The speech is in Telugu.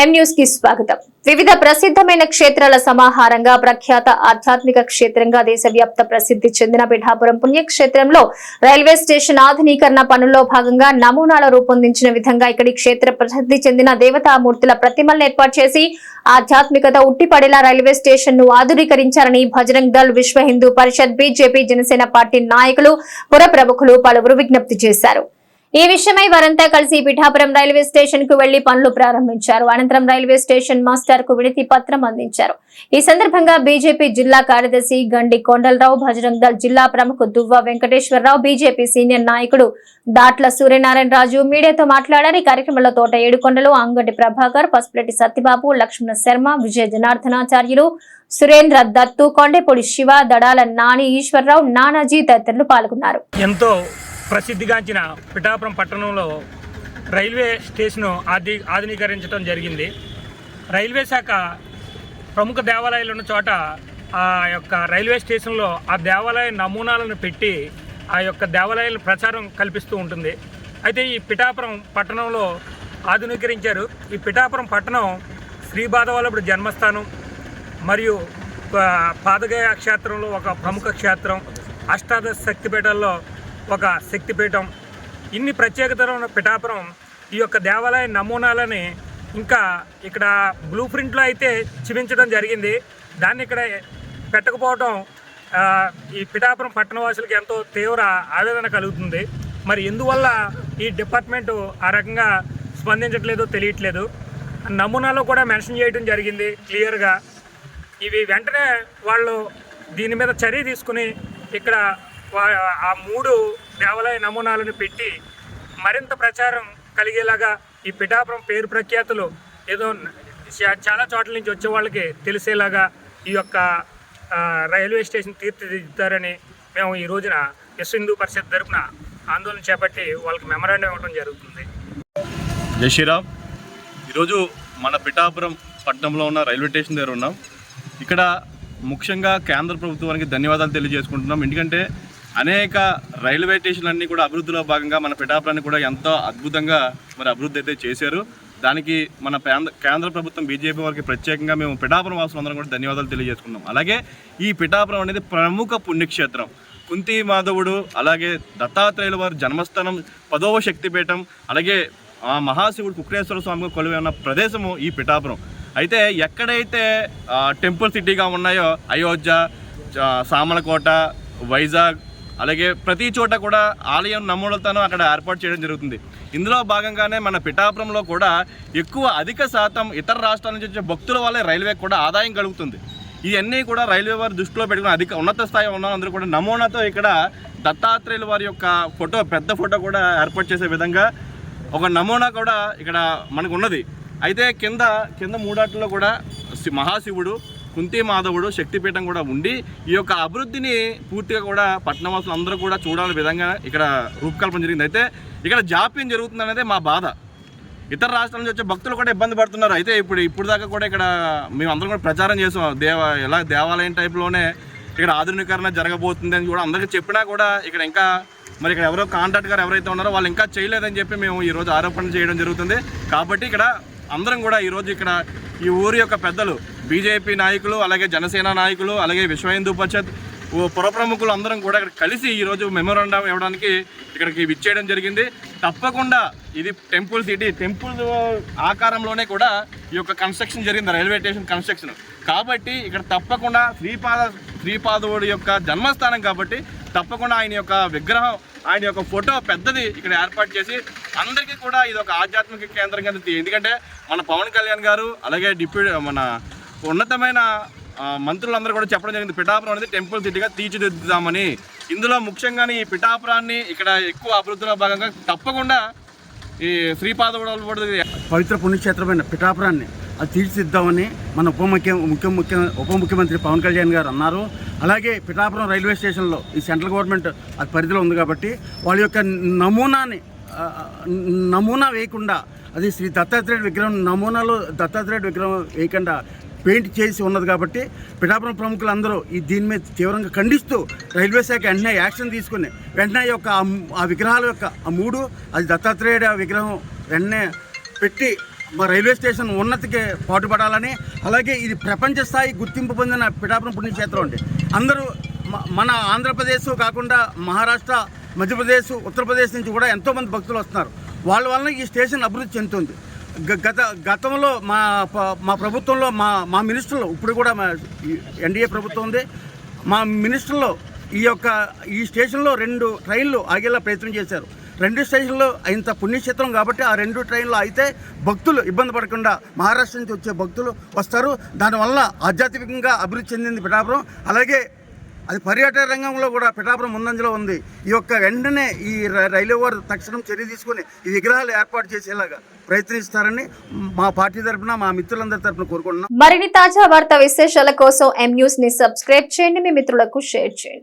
కి స్వాగతం. వివిధ ప్రసిద్ధమైన క్షేత్రాల సమాహారంగా ప్రఖ్యాత ఆధ్యాత్మిక క్షేత్రంగా దేశవ్యాప్త ప్రసిద్ధి చెందిన పిఠాపురం పుణ్యక్షేత్రంలో రైల్వే స్టేషన్ ఆధునీకరణ పనుల్లో భాగంగా నమూనాల రూపొందించిన విధంగా ఇక్కడి క్షేత్ర ప్రసిద్ధి చెందిన దేవతామూర్తుల ప్రతిమలను ఏర్పాటు చేసి ఆధ్యాత్మికత ఉట్టిపడేలా రైల్వే స్టేషన్ను ఆధునీకరించారని భజరంగ్ దళ్ విశ్వ హిందూ పరిషత్ బీజేపీ జనసేన పార్టీ నాయకులు పుర ప్రముఖులు పలువురు విజ్ఞప్తి చేశారు. ఈ విషయమై వారంతా కలిసి పిఠాపురం రైల్వే స్టేషన్కు వెళ్ళి పనులు ప్రారంభించారు. అనంతరం రైల్వే స్టేషన్ మాస్టర్కు వినతి పత్రం అందించారు. ఈ సందర్భంగా బీజేపీ జిల్లా కార్యదర్శి గండి కొండలరావు భజరంగ్ దళ్ జిల్లా ప్రముఖ దువ్వ వెంకటేశ్వరరావు బీజేపీ సీనియర్ నాయకుడు దాట్ల సూర్యనారాయణ రాజు మీడియాతో మాట్లాడారు. ఈ కార్యక్రమంలో తోట ఏడుకొండలు అంగటి ప్రభాకర్ పసుపులెట్టి సత్యబాబు లక్ష్మణ శర్మ విజయ జనార్దనాచార్యులు సురేంద్ర దత్తు కొండేపూడి శివ దడాల నాని ఈశ్వరరావు నానాజీ తదితరులు పాల్గొన్నారు. ఎంతో ప్రసిద్ధిగాంచిన పిఠాపురం పట్టణంలో రైల్వే స్టేషను ఆధి ఆధునీకరించడం జరిగింది. రైల్వే శాఖ ప్రముఖ దేవాలయాలు ఉన్న చోట ఆ యొక్క రైల్వే స్టేషన్లో ఆ దేవాలయ నమూనాలను పెట్టి ఆ యొక్క దేవాలయాల ప్రచారం కల్పిస్తూ ఉంటుంది. అయితే ఈ పిఠాపురం పట్టణంలో ఆధునీకరించారు. ఈ పిఠాపురం పట్టణం శ్రీ బాధవల్లభుడు జన్మస్థానం మరియు పాదగయ క్షేత్రంలో ఒక ప్రముఖ క్షేత్రం. అష్టాదశ శక్తిపీఠాల్లో ఒక శక్తిపీఠం ఇన్ని ప్రత్యేకతలు ఉన్న పిఠాపురం ఈ యొక్క దేవాలయ నమూనాలని ఇంకా ఇక్కడ బ్లూ ప్రింట్లో అయితే చూపించడం జరిగింది. దాన్ని ఇక్కడ పెట్టకపోవడం ఈ పిఠాపురం పట్టణవాసులకు ఎంతో తీవ్ర ఆవేదన కలుగుతుంది. మరి ఎందువల్ల ఈ డిపార్ట్మెంటు ఆ రకంగా స్పందించట్లేదో తెలియట్లేదు. నమూనాలో కూడా మెన్షన్ చేయడం జరిగింది క్లియర్గా. ఇవి వెంటనే వాళ్ళు దీని మీద చర్య తీసుకుని ఇక్కడ ఆ మూడు దేవాలయ నమూనాలను పెట్టి మరింత ప్రచారం కలిగేలాగా ఈ పిఠాపురం పేరు ప్రఖ్యాతులు ఏదో చాలా చోట్ల నుంచి వచ్చే వాళ్ళకి తెలిసేలాగా ఈ యొక్క రైల్వే స్టేషన్ తీర్చిదిద్దుతారని మేము ఈ రోజున విశ్వ హిందూ పరిషత్ తరపున ఆందోళన చేపట్టి వాళ్ళకి మెమరాండం ఇవ్వడం జరుగుతుంది. జై శ్రీరామ్. ఈరోజు మన పిఠాపురం పట్టణంలో ఉన్న రైల్వే స్టేషన్ దగ్గర ఉన్నాం. ఇక్కడ ముఖ్యంగా కేంద్ర ప్రభుత్వానికి ధన్యవాదాలు తెలియజేసుకుంటున్నాం. ఎందుకంటే అనేక రైల్వే స్టేషన్లన్నీ కూడా అభివృద్ధిలో భాగంగా మన పిఠాపురాన్ని కూడా ఎంతో అద్భుతంగా మరి అభివృద్ధి అయితే చేశారు. దానికి మన కేంద్ర ప్రభుత్వం బీజేపీ వారికి ప్రత్యేకంగా మేము పిఠాపురం వాసులందరం కూడా ధన్యవాదాలు తెలియజేసుకున్నాం. అలాగే ఈ పిఠాపురం అనేది ప్రముఖ పుణ్యక్షేత్రం. కుంతి మాధవుడు అలాగే దత్తాత్రేయుల వారి జన్మస్థానం పదవ శక్తిపీఠం అలాగే ఆ మహాశివుడు కుక్రేశ్వర స్వామి కొలువై ఉన్న ప్రదేశము ఈ పిఠాపురం. అయితే ఎక్కడైతే టెంపుల్ సిటీగా ఉన్నాయో అయోధ్య సామలకోట వైజాగ్ అలాగే ప్రతి చోట కూడా ఆలయం నమూనాలతోనూ అక్కడ ఏర్పాటు చేయడం జరుగుతుంది. ఇందులో భాగంగానే మన పిఠాపురంలో కూడా ఎక్కువ అధిక శాతం ఇతర రాష్ట్రాల నుంచి వచ్చే భక్తుల వల్లే రైల్వే కూడా ఆదాయం కలుగుతుంది. ఇవన్నీ కూడా రైల్వే వారు దృష్టిలో పెట్టుకుని అధిక ఉన్నత స్థాయి ఉన్న అందరూ కూడా నమూనాతో ఇక్కడ దత్తాత్రేయుల వారి యొక్క ఫోటో పెద్ద ఫోటో కూడా ఏర్పాటు చేసే విధంగా ఒక నమూనా కూడా ఇక్కడ మనకు ఉన్నది. అయితే కింద కింద మూడాట్లో కూడా మహాశివుడు కుంతి మాధవుడు శక్తిపీఠం కూడా ఉండి ఈ యొక్క అభివృద్ధిని పూర్తిగా కూడా పట్టణవాసులు అందరూ కూడా చూడాలని విధంగా ఇక్కడ రూపకల్పన జరిగింది. అయితే ఇక్కడ జాప్యం జరుగుతుందనేదే మా బాధ. ఇతర రాష్ట్రాల నుంచి వచ్చే భక్తులు కూడా ఇబ్బంది పడుతున్నారు. అయితే ఇప్పుడు ఇప్పుడు దాకా కూడా ఇక్కడ మేము అందరం కూడా ప్రచారం చేసాం. దేవ ఎలా దేవాలయం టైప్లోనే ఇక్కడ ఆధునీకరణ జరగబోతుంది అని కూడా అందరికీ చెప్పినా కూడా ఇక్కడ ఇంకా మరి ఇక్కడ ఎవరో కాంట్రాక్ట్ గారు ఎవరైతే ఉన్నారో వాళ్ళు ఇంకా చేయలేదని చెప్పి మేము ఈరోజు ఆరోపణ చేయడం జరుగుతుంది. కాబట్టి ఇక్కడ అందరం కూడా ఈరోజు ఇక్కడ ఈ ఊరి యొక్క పెద్దలు బీజేపీ నాయకులు అలాగే జనసేన నాయకులు అలాగే విశ్వ హిందూ పరిషత్ పురప్రముఖులు అందరం కూడా ఇక్కడ కలిసి ఈరోజు మెమోరాండం ఇవ్వడానికి ఇక్కడికి విచ్చేయడం జరిగింది. తప్పకుండా ఇది టెంపుల్ సిటీ టెంపుల్ ఆకారంలోనే కూడా ఈ యొక్క కన్స్ట్రక్షన్ జరిగింది రైల్వే స్టేషన్ కన్స్ట్రక్షన్. కాబట్టి ఇక్కడ తప్పకుండా శ్రీపాద శ్రీపాదవుడి యొక్క జన్మస్థానం కాబట్టి తప్పకుండా ఆయన యొక్క విగ్రహం ఆయన యొక్క ఫోటో పెద్దది ఇక్కడ ఏర్పాటు చేసి అందరికీ కూడా ఇది ఒక ఆధ్యాత్మిక కేంద్రం కింద ఎందుకంటే మన పవన్ కళ్యాణ్ గారు అలాగే డిప్యూటీ మన ఉన్నతమైన మంత్రులందరూ కూడా చెప్పడం జరిగింది. పిఠాపురం అనేది టెంపుల్ సిటీగా తీర్చిదిద్దుదామని. ఇందులో ముఖ్యంగానే ఈ పిఠాపురాన్ని ఇక్కడ ఎక్కువ అభివృద్ధిలో భాగంగా తప్పకుండా ఈ శ్రీపాద పవిత్ర పుణ్యక్షేత్రమైన పిఠాపురాన్ని అది తీర్చిదిద్దామని మన ఉప ముఖ్య ముఖ్య ముఖ్య ఉప ముఖ్యమంత్రి పవన్ కళ్యాణ్ గారు అన్నారు. అలాగే పిఠాపురం రైల్వే స్టేషన్లో ఈ సెంట్రల్ గవర్నమెంట్ అది పరిధిలో ఉంది కాబట్టి వాళ్ళ యొక్క నమూనాని నమూనా వేయకుండా అది శ్రీ దత్తాత్రేయుడు విగ్రహం నమూనాలో దత్తాత్రేయుడు విగ్రహం వేయకుండా పెయింట్ చేసి ఉన్నది కాబట్టి పిఠాపురం ప్రముఖులందరూ ఈ దీని మీద తీవ్రంగా ఖండిస్తూ రైల్వే శాఖ వెంటనే యాక్షన్ తీసుకుని వెంటనే యొక్క ఆ విగ్రహాల యొక్క ఆ మూడు అది దత్తాత్రేయుడు ఆ విగ్రహం వెంటనే పెట్టి మా రైల్వే స్టేషన్ ఉన్నతికి పాటుపడాలని అలాగే ఇది ప్రపంచ స్థాయి గుర్తింపు పొందిన పిఠాపురం పుణ్యక్షేత్రం అండి. అందరూ మన ఆంధ్రప్రదేశ్ కాకుండా మహారాష్ట్ర మధ్యప్రదేశ్ ఉత్తరప్రదేశ్ నుంచి కూడా ఎంతోమంది భక్తులు వస్తున్నారు. వాళ్ళ వలన ఈ స్టేషన్ అభివృద్ధి చెందుతుంది. గత గతంలో మా మా ప్రభుత్వంలో మా మా మినిస్టర్లు ఇప్పుడు కూడా మా ఎన్డీఏ ప్రభుత్వం ఉంది. మా మినిస్టర్లో ఈ యొక్క ఈ స్టేషన్లో రెండు ట్రైన్లు ఆగేలా ప్రయత్నం చేశారు. రెండు స్టేషన్లో ఇంత పుణ్యక్షేత్రం కాబట్టి ఆ రెండు ట్రైన్లు అయితే భక్తులు ఇబ్బంది పడకుండా మహారాష్ట్ర నుంచి వచ్చే భక్తులు వస్తారు. దానివల్ల ఆధ్యాత్మికంగా అభివృద్ధి చెందింది పిఠాపురం. అలాగే అది పర్యాటక రంగంలో కూడా పిఠాపురం ముందంజలో ఉంది. ఈ యొక్క వెంటనే ఈ రైల్వే వారు తక్షణం చర్య తీసుకొని ఈ విగ్రహాలు ఏర్పాటు చేసేలాగా ప్రయత్నిస్తారని మా పార్టీ తరఫున మా మిత్రులందరి తరఫున కోరుకుంటున్నాం. మరిన్ని తాజా వార్తా విశేషాల కోసం ఎం న్యూస్ని సబ్స్క్రైబ్ చేయండి. మీ మిత్రులకు షేర్ చేయండి.